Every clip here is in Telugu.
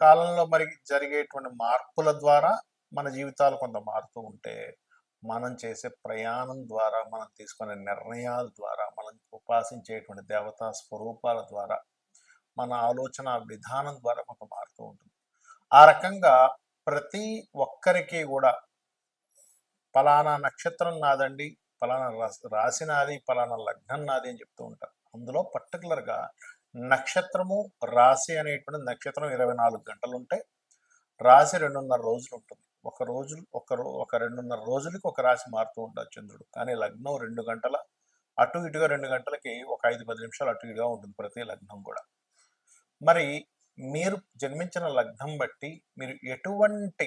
కాలంలో మరి జరిగేటువంటి మార్పుల ద్వారా మన జీవితాలు కొంత మారుతూ ఉంటే మనం చేసే ప్రయాణం ద్వారా మనం తీసుకునే నిర్ణయాల ద్వారా మనం ఉపాసించేటువంటి దేవతా స్వరూపాల ద్వారా మన ఆలోచన విధానం ద్వారా కొంత మారుతూ ఉంటుంది. ఆ రకంగా ప్రతి ఒక్కరికి కూడా పలానా నక్షత్రం నాదండి పలానా రాశి నాది పలానా లగ్నం నాది అని చెప్తూ ఉంటారు. అందులో పర్టికులర్గా నక్షత్రము రాశి అనేటువంటి నక్షత్రం ఇరవై నాలుగు గంటలు ఉంటాయి రాశి రెండున్నర రోజులు ఉంటుంది ఒక రోజు ఒక ఒక రెండున్నర రోజులకి ఒక రాశి మారుతూ ఉంటాడు చంద్రుడు. కానీ లగ్నం రెండు గంటల అటు ఇటుగా రెండు గంటలకి ఒక ఐదు పది నిమిషాలు అటు ఇటుగా ఉంటుంది ప్రతి లగ్నం కూడా. మరి మీరు జన్మించిన లగ్నం బట్టి మీరు ఎటువంటి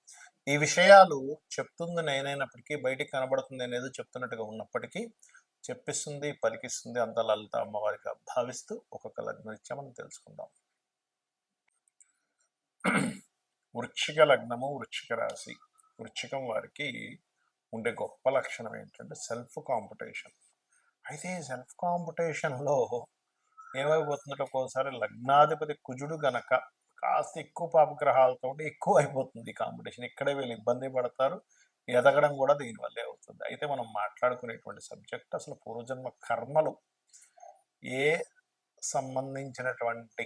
ఈ విషయాలు చెప్తుంది నేనైనప్పటికీ బయటికి కనబడుతుంది అనేది చెప్తున్నట్టుగా ఉన్నప్పటికీ చెప్పిస్తుంది పలికిస్తుంది అంత లలిత అమ్మవారిగా భావిస్తూ ఒక్కొక్క లగ్నరీత్యా మనం తెలుసుకుందాం. వృచ్చిక లగ్నము వృచ్చిక రాశి. వృచ్చికం వారికి ఉండే గొప్ప లక్షణం ఏంటంటే సెల్ఫ్ కాంపిటీషన్. అయితే ఈ సెల్ఫ్ కాంపిటీషన్లో ఏమైపోతుందంటే ఒక్కోసారి లగ్నాధిపతి కుజుడు గనక కాస్త ఎక్కువ పాపగ్రహాలతో ఎక్కువ అయిపోతుంది కాంపిటీషన్. ఇక్కడే వీళ్ళు ఇబ్బంది పడతారు. ఎదగడం కూడా దీనివల్లే అవుతుంది. అయితే మనం మాట్లాడుకునేటువంటి సబ్జెక్ట్ అసలు పూర్వజన్మ కర్మలు. ఏ సంబంధించినటువంటి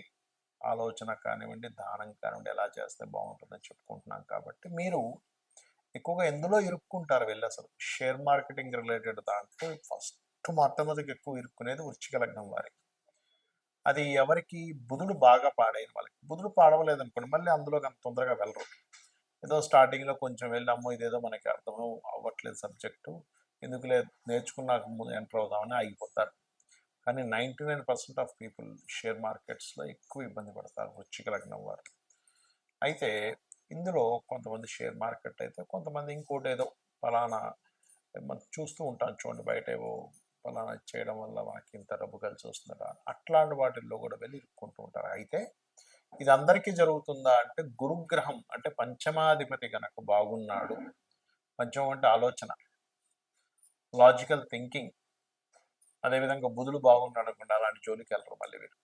ఆలోచన కానివ్వండి దానం కానివ్వండి ఎలా చేస్తే బాగుంటుందని చెప్పుకుంటున్నాం కాబట్టి మీరు ఎక్కువగా ఎందులో ఇరుక్కుంటారు వెళ్ళి అసలు? షేర్ మార్కెటింగ్ రిలేటెడ్ దాంట్లో ఫస్ట్ మొట్టమొదటికి ఎక్కువ ఇరుక్కునేది వృచ్చిక లగ్నం వారికి అది ఎవరికి బుధుడు బాగా పాడైన వాళ్ళకి. బుధుడు పాడవలేదు అనుకోండి మళ్ళీ అందులో అంత తొందరగా వెళ్ళరు. ఏదో స్టార్టింగ్లో కొంచెం వెళ్ళాము ఇదేదో మనకి అర్థం అవ్వట్లేదు సబ్జెక్టు ఎందుకులే నేర్చుకున్నాక ముందు ఎంటర్ అవుదామని ఆగిపోతారు కానీ ninety nine percent of people share మార్కెట్స్లో ఎక్కువ ఇబ్బంది పడతారు వృచ్చిక లగ్నం వారు. అయితే ఇందులో కొంతమంది షేర్ మార్కెట్ అయితే కొంతమంది ఇంకోటి ఏదో ఫలానా మనం చూస్తూ ఉంటాం చూడండి బయట ఏవో ఫలానా చేయడం వల్ల మనకి ఇంత డబ్బు కలిసి వస్తుందా? అట్లాంటి వాటిల్లో కూడా వెళ్ళి ఇరుక్కుంటూ ఉంటారు. అయితే ఇది అందరికీ జరుగుతుందా అంటే గురుగ్రహం అంటే పంచమాధిపతి కనుక బాగున్నాడు పంచమం అంటే ఆలోచన లాజికల్ థింకింగ్ అదేవిధంగా బుధులు బాగున్నాడు అనుకుంటే అలాంటి జోలికి వెళ్ళరు మళ్ళీ వీరు.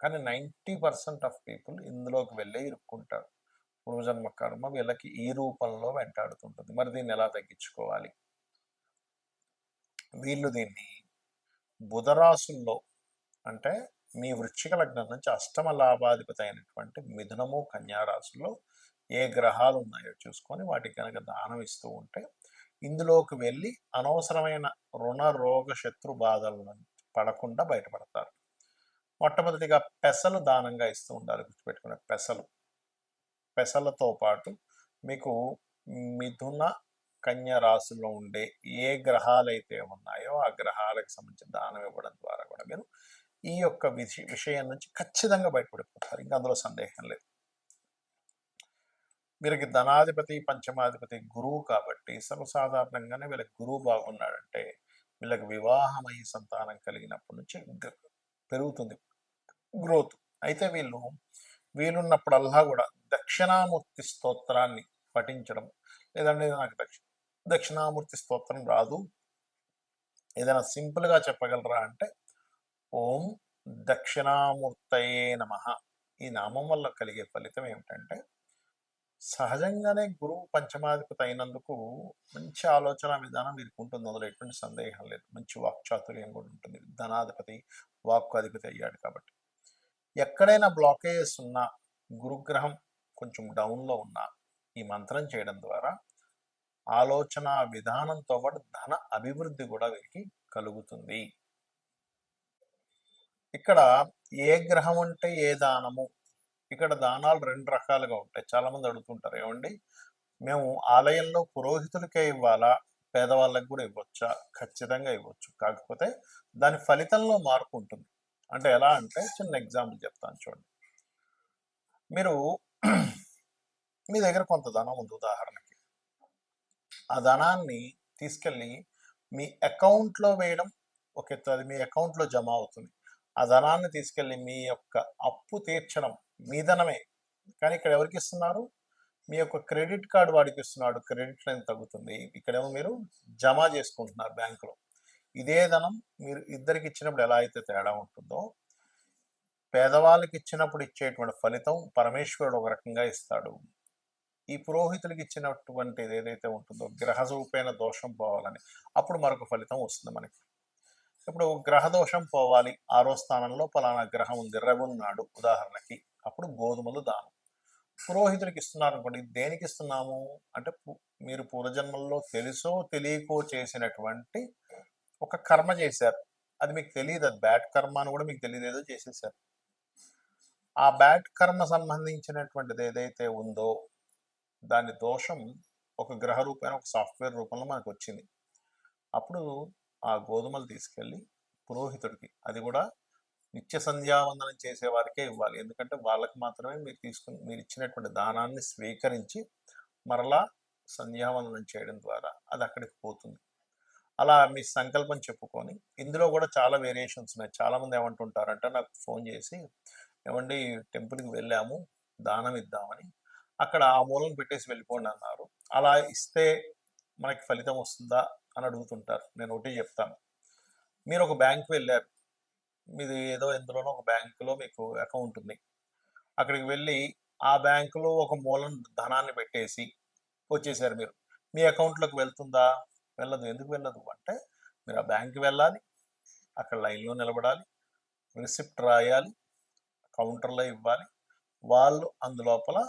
కానీ నైంటీ పర్సెంట్ ఆఫ్ పీపుల్ ఇందులోకి వెళ్ళే ఇరుక్కుంటారు. పూర్వజన్మ కర్మ వీళ్ళకి ఈ రూపంలో వెంటాడుతుంటుంది. మరి దీన్ని ఎలా తగ్గించుకోవాలి? వీళ్ళు దీన్ని బుధరాశుల్లో అంటే మీ వృశ్చిక లగ్నం నుంచి అష్టమ లాభాధిపతి అయినటువంటి మిథునము కన్యారాశుల్లో ఏ గ్రహాలు ఉన్నాయో చూసుకొని వాటికి కనుక దానం ఇస్తూ ఉంటే ఇందులోకి వెళ్ళి అనవసరమైన రుణ రోగ శత్రు బాధలను పడకుండా బయటపడతారు. మొట్టమొదటిగా పెసలు దానంగా ఇస్తూ ఉండాలి గుర్తుపెట్టుకునే పెసలు. పెసలతో పాటు మీకు మిథున కన్య రాశిలో ఉండే ఏ గ్రహాలు అయితే ఉన్నాయో ఆ గ్రహాలకు సంబంధించిన దానం ఇవ్వడం ద్వారా కూడా మీరు ఈ యొక్క విషయం నుంచి ఖచ్చితంగా బయటపడిపోతారు. ఇంకా అందులో సందేహం లేదు. వీరికి ధనాధిపతి పంచమాధిపతి గురువు కాబట్టి సర్వసాధారణంగానే వీళ్ళకి గురువు బాగున్నాడంటే వీళ్ళకి వివాహమై సంతానం కలిగినప్పటి నుంచి గ- పెరుగుతుంది. గ్రోత్. అయితే వీళ్ళు వీలున్నప్పుడల్లా కూడా దక్షిణామూర్తి స్తోత్రాన్ని పఠించడం లేదంటే నాకు దక్షిణ దక్షిణామూర్తి స్తోత్రం రాదు. ఏదైనా సింపుల్గా చెప్పగలరా అంటే ఓం దక్షిణామూర్తయే నమ. ఈ నామం వల్ల కలిగే ఫలితం ఏమిటంటే సహజంగానే గురువు పంచమాధిపతి అయినందుకు మంచి ఆలోచన విధానం వీరికి ఉంటుంది. అందులో ఎటువంటి సందేహం లేదు. మంచి వాక్చాతుర్యం కూడా ఉంటుంది. ధనాధిపతి వాక్కు అధిపతి అయ్యాడు కాబట్టి. ఎక్కడైనా బ్లాకేజెస్ ఉన్నా గురుగ్రహం కొంచెం డౌన్లో ఉన్నా ఈ మంత్రం చేయడం ద్వారా ఆలోచన విధానంతో పాటు ధన అభివృద్ధి కూడా వీరికి కలుగుతుంది. ఇక్కడ ఏ గ్రహం అంటే ఏ దానము? ఇక్కడ దానాలు రెండు రకాలుగా ఉంటాయి. చాలా మంది అడుగుతుంటారు ఏమండి? మేము ఆలయంలో పురోహితులకే ఇవ్వాలా? పేదవాళ్ళకి కూడా ఇవ్వచ్చా? ఖచ్చితంగా ఇవ్వచ్చు. కాకపోతే దాని ఫలితంలో మార్పు ఉంటుంది. అంటే ఎలా అంటే చిన్న ఎగ్జాంపుల్ చెప్తాను చూడండి. మీరు మీ దగ్గర కొంత ధనం ఉంది ఉదాహరణకి. ఆ ధనాన్ని తీసుకెళ్ళి మీ అకౌంట్లో వేయడం ఒక ఎత్తు. అది మీ అకౌంట్లో జమ అవుతుంది. ఆ ధనాన్ని తీసుకెళ్ళి మీ యొక్క అప్పు తీర్చడం మీ ధనమే. కానీ ఇక్కడ ఎవరికి ఇస్తున్నారు? మీ యొక్క క్రెడిట్ కార్డు వాడికి ఇస్తున్నాడు. క్రెడిట్ లైన్ తగ్గుతుంది. ఇక్కడేమో మీరు జమ చేసుకుంటున్నారు బ్యాంకులో. ఇదే ధనం మీరు ఇద్దరికి ఇచ్చినప్పుడు ఎలా అయితే తేడా ఉంటుందో పేదవాళ్ళకి ఇచ్చినప్పుడు ఇచ్చేటువంటి ఫలితం పరమేశ్వరుడు ఒక రకంగా ఇస్తాడు. ఈ పురోహితులకి ఇచ్చినటువంటిది ఏదైతే ఉంటుందో గ్రహరూపేణ దోషం పోవాలని అప్పుడు మరొక ఫలితం వస్తుంది మనకి. ఇప్పుడు గ్రహ దోషం పోవాలి ఆరో స్థానంలో పలానా గ్రహం ఉంది రవున్నాడు ఉదాహరణకి అప్పుడు గోధుమలు దానం. పురోహితుడికి ఇస్తున్నారు అనుకోండి దేనికి ఇస్తున్నాము అంటే మీరు పూర్వజన్మల్లో తెలుసో తెలియకో చేసినటువంటి ఒక కర్మ చేశారు. అది మీకు తెలియదు అది బ్యాడ్ కర్మ అని కూడా మీకు తెలియదు ఏదో చేసేసారు. ఆ బ్యాడ్ కర్మ సంబంధించినటువంటిది ఏదైతే ఉందో దాని దోషం ఒక గ్రహ రూపమైన ఒక సాఫ్ట్వేర్ రూపంలో మనకు వచ్చింది అప్పుడు ఆ గోధుమలు తీసుకెళ్ళి పురోహితుడికి అది కూడా నిత్య సంధ్యావందనం చేసే వారికే ఇవ్వాలి. ఎందుకంటే వాళ్ళకి మాత్రమే మీరు తీసుకుని మీరు ఇచ్చినటువంటి దానాన్ని స్వీకరించి మరలా సంధ్యావందనం చేయడం ద్వారా అది అక్కడికి పోతుంది. అలా మీ సంకల్పం చెప్పుకొని ఇందులో కూడా చాలా వేరియేషన్స్ ఉన్నాయి. చాలామంది ఏమంటుంటారంటే నాకు ఫోన్ చేసి ఏమండి టెంపుల్కి వెళ్ళాము దానం ఇద్దామని అక్కడ ఆ మూలను పెట్టేసి వెళ్ళిపోండి అన్నారు. అలా ఇస్తే మనకి ఫలితం వస్తుందా అని అడుగుతుంటారు. నేను ఒకటి చెప్తాను. మీరు ఒక బ్యాంక్ వెళ్ళారు. మీది ఏదో ఎందులోనో ఒక బ్యాంకులో మీకు అకౌంట్ ఉంది. అక్కడికి వెళ్ళి ఆ బ్యాంకులో ఒక మూలం ధనాన్ని పెట్టేసి వచ్చేసారు మీరు. మీ అకౌంట్లోకి వెళ్తుందా? వెళ్ళదు. ఎందుకు వెళ్ళదు? అంటే మీరు ఆ బ్యాంక్కి వెళ్ళాలి. అక్కడ లైన్లో నిలబడాలి. రిసిప్ట్ రాయాలి. కౌంటర్లో ఇవ్వాలి. వాళ్ళు అందులోపల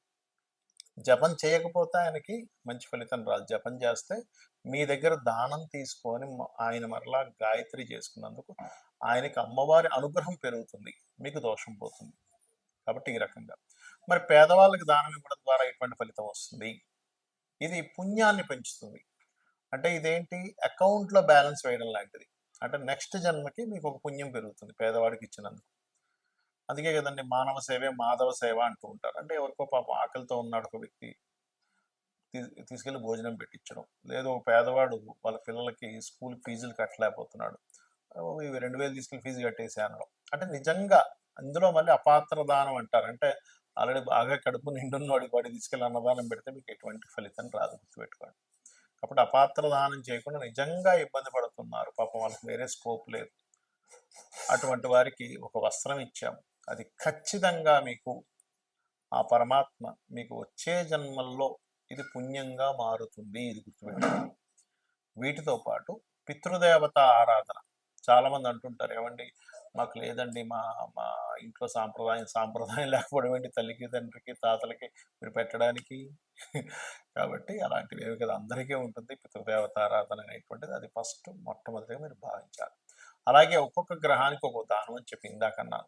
జపం చేయకపోతే ఆయనకి మంచి ఫలితం రాదు. జపం చేస్తే మీ దగ్గర దానం తీసుకొని ఆయన మరలా గాయత్రి చేసుకున్నందుకు ఆయనకి అమ్మవారి అనుగ్రహం పెరుగుతుంది. మీకు దోషం పోతుంది. కాబట్టి ఈ రకంగా. మరి పేదవాళ్ళకి దానం ఇవ్వడం ద్వారా ఎటువంటి ఫలితం వస్తుంది? ఇది పుణ్యాన్ని పెంచుతుంది. అంటే ఇదేంటి? అకౌంట్లో బ్యాలెన్స్ వేయడం లాంటిది. అంటే నెక్స్ట్ జన్మకి మీకు ఒక పుణ్యం పెరుగుతుంది పేదవాడికి ఇచ్చినందుకు. అందుకే కదండి మానవ సేవే మాధవ సేవ అంటూ ఉంటారు. అంటే ఎవరికో పాపం ఆకలితో ఉన్నాడు ఒక వ్యక్తి తీ- తీసుకెళ్ళి భోజనం పెట్టించడం. లేదు ఒక పేదవాడు వాళ్ళ పిల్లలకి స్కూల్ ఫీజులు కట్టలేకపోతున్నాడు. ఇవి రెండు వేలు తీసుకెళ్ళి ఫీజు కట్టేసి అనడం. అంటే నిజంగా అందులో మళ్ళీ అపాత్ర దానం అంటారు. అంటే ఆల్రెడీ బాగా కడుపు నిండున్నవాడికి వాడి తీసుకెళ్ళి అన్నదానం పెడితే మీకు ఎటువంటి ఫలితం రాదు గుర్తుపెట్టుకోండి. కాబట్టి అపాత్ర దానం చేయకుండా నిజంగా ఇబ్బంది పడుతున్నారు. పాపం వాళ్ళకి వేరే స్కోప్ లేదు. అటువంటి వారికి ఒక వస్త్రం ఇచ్చాము. అది ఖచ్చితంగా మీకు ఆ పరమాత్మ మీకు వచ్చే జన్మల్లో ఇది పుణ్యంగా మారుతుంది ఇది గుర్తుపెట్టుకోండి. వీటితో పాటు పితృదేవత ఆరాధన. చాలామంది అంటుంటారు ఏమండి మాకు లేదండి మా మా ఇంట్లో సాంప్రదాయం సాంప్రదాయం లేకపోవడం ఏంటి? తల్లికి తండ్రికి తాతలకి మీరు పెట్టడానికి? కాబట్టి అలాంటివి ఏమి కదా. అందరికీ ఉంటుంది పితృదేవత ఆరాధన అనేటువంటిది. అది ఫస్ట్ మొట్టమొదటిగా మీరు భావించాలి. అలాగే ఒక్కొక్క గ్రహానికి ఒక్కొక్క దానం అని చెప్పి ఇందాకన్నాను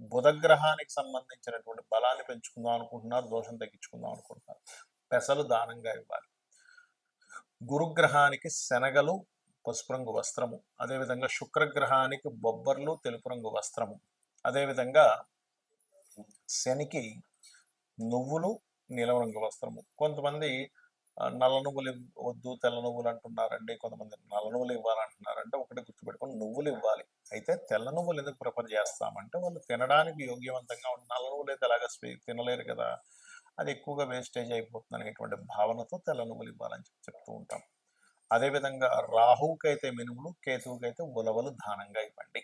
బుధగ్రహానికి సంబంధించినటువంటి బలాన్ని పెంచుకుందాం అనుకుంటున్నారు దోషం తగ్గించుకుందాం అనుకుంటున్నారు. పెసలు దానంగా ఇవ్వాలి. గురుగ్రహానికి శనగలు పసుపు రంగు వస్త్రము అదేవిధంగా శుక్రగ్రహానికి బొబ్బర్లు తెలుపు రంగు వస్త్రము. అదేవిధంగా శనికి నువ్వులు నీలం రంగు వస్త్రము. కొంతమంది నల్ల నువ్వులు వద్దు తెల్ల నువ్వులు అంటున్నారండి. కొంతమంది నల్ల నువ్వులు ఇవ్వాలంటున్నారంటే ఒకటి గుర్తుపెట్టుకొని నువ్వులు ఇవ్వాలి. అయితే తెల్ల నువ్వులు ఎందుకు ప్రిఫర్ చేస్తామంటే వాళ్ళు తినడానికి యోగ్యవంతంగా ఉన్న నల్ల నువ్వులు అయితే అలాగా తినలేరు కదా. అది ఎక్కువగా వేస్టేజ్ అయిపోతుంది అనేటువంటి భావనతో తెల్ల నువ్వులు ఇవ్వాలని చెప్పి చెప్తూ ఉంటాం. అదేవిధంగా రాహువుకి అయితే మినుములు కేతువుకి అయితే ఉలవలు దానంగా ఇవ్వండి.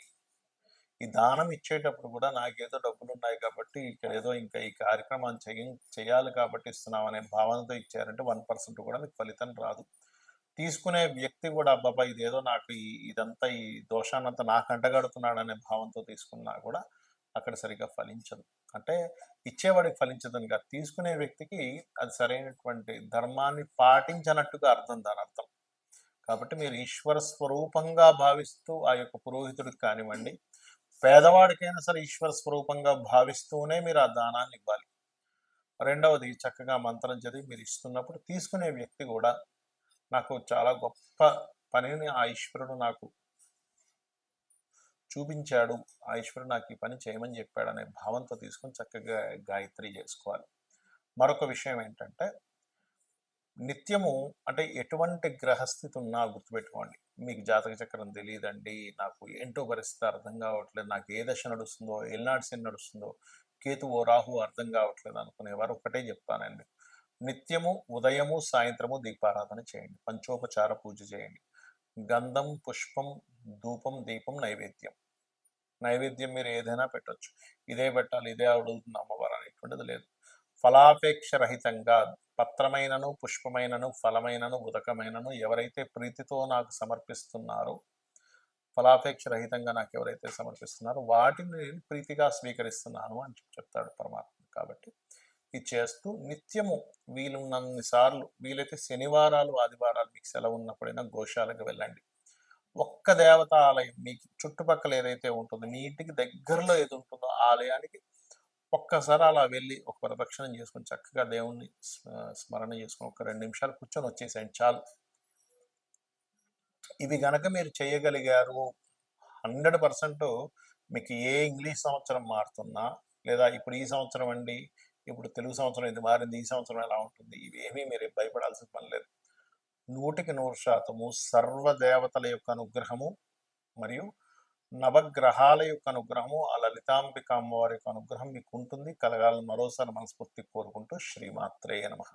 ఈ దానం ఇచ్చేటప్పుడు కూడా నాకేదో డబ్బులు ఉన్నాయి కాబట్టి ఇక్కడ ఏదో ఇంకా ఈ కార్యక్రమాన్ని చేయ చేయాలి కాబట్టి ఇస్తున్నాం అనే భావనతో ఇచ్చారంటే వన్ పర్సెంట్ కూడా మీకు ఫలితం రాదు. తీసుకునే వ్యక్తి కూడా అబ్బాబా ఇదేదో నాకు ఈ ఇదంతా ఈ దోషాన్నంతా నాకు అంటగడుతున్నాడు అనే భావంతో తీసుకున్నా కూడా అక్కడ సరిగ్గా ఫలించదు. అంటే ఇచ్చేవాడికి ఫలించదని కాదు. తీసుకునే వ్యక్తికి అది సరైనటువంటి ధర్మాన్ని పాటించనట్టుగా అర్థం దాని అర్థం. కాబట్టి మీరు ఈశ్వర స్వరూపంగా భావిస్తూ ఆ యొక్క పురోహితుడికి కానివ్వండి పేదవాడికైనా సరే ఈశ్వర స్వరూపంగా భావిస్తూనే మీరు ఆ దానాన్ని ఇవ్వాలి. రెండవది చక్కగా మంత్రం చదివి మీరు ఇస్తున్నప్పుడు తీసుకునే వ్యక్తి కూడా నాకు చాలా గొప్ప పనిని ఆ ఈశ్వరుడు నాకు చూపించాడు. ఆ ఈశ్వరుడు నాకు ఈ పని చేయమని చెప్పాడు అనే భావంతో తీసుకొని చక్కగా గాయత్రి చేసుకోవాలి. మరొక విషయం ఏంటంటే నిత్యము అంటే ఎటువంటి గ్రహస్థితి ఉన్నా గుర్తుపెట్టుకోండి. మీకు జాతక చక్రం తెలియదండి నాకు ఏంటో పరిస్థితి అర్థం కావట్లేదు నాకు ఏ దశ నడుస్తుందో ఎల్నాడు శని నడుస్తుందో కేతువో రాహు అర్థం కావట్లేదు అనుకునేవారు ఒకటే చెప్తానండి. నిత్యము ఉదయము సాయంత్రము దీపారాధన చేయండి. పంచోపచార పూజ చేయండి. గంధం పుష్పం ధూపం దీపం నైవేద్యం. నైవేద్యం మీరు ఏదైనా పెట్టొచ్చు. ఇదే పెట్టాలి ఇదే అడుగుతుంది అమ్మవారు అనేటువంటిది లేదు. ఫలాపేక్ష రహితంగా పత్రమైనను పుష్పమైనను ఫలమైనను ఉదకమైనను ఎవరైతే ప్రీతితో నాకు సమర్పిస్తున్నారో ఫలాపేక్ష రహితంగా నాకు ఎవరైతే సమర్పిస్తున్నారో వాటిని నేను ప్రీతిగా స్వీకరిస్తున్నాను అని చెప్తాడు పరమాత్మ కాబట్టి చేస్తూ నిత్యము వీలున్నన్ని సార్లు వీలైతే శనివారాలు ఆదివారాలు మీకు సెలవు ఉన్నప్పుడైనా గోశాలకు వెళ్ళండి. ఒక్క దేవత ఆలయం మీకు చుట్టుపక్కల ఏదైతే ఉంటుందో మీ ఇంటికి దగ్గరలో ఏది ఉంటుందో ఆ ఆలయానికి ఒక్కసారి అలా వెళ్ళి ఒక ప్రదక్షిణం చేసుకొని చక్కగా దేవుణ్ణి స్మ- స్మరణ చేసుకొని ఒక రెండు నిమిషాలు కూర్చొని వచ్చేసేయండి చాలు. ఇవి గనక మీరు చేయగలిగారు హండ్రెడ్ పర్సెంట్ మీకు ఏ ఇంగ్లీష్ సంవత్సరం మారుతున్నా లేదా ఇప్పుడు ఈ సంవత్సరం అండి ఇప్పుడు తెలుగు సంవత్సరం ఇది మారింది ఈ సంవత్సరం ఎలా ఉంటుంది? ఇవేమీ మీరు భయపడాల్సిన పని లేదు. నూటికి నూరు శాతము సర్వదేవతల యొక్క అనుగ్రహము మరియు నవగ్రహాల యొక్క అనుగ్రహము ఆ లలితాంబిక అమ్మవారి యొక్క అనుగ్రహం మీకు ఉంటుంది. కలగాలని మరోసారి మనస్ఫూర్తి కోరుకుంటూ శ్రీమాత్రేయ నమః.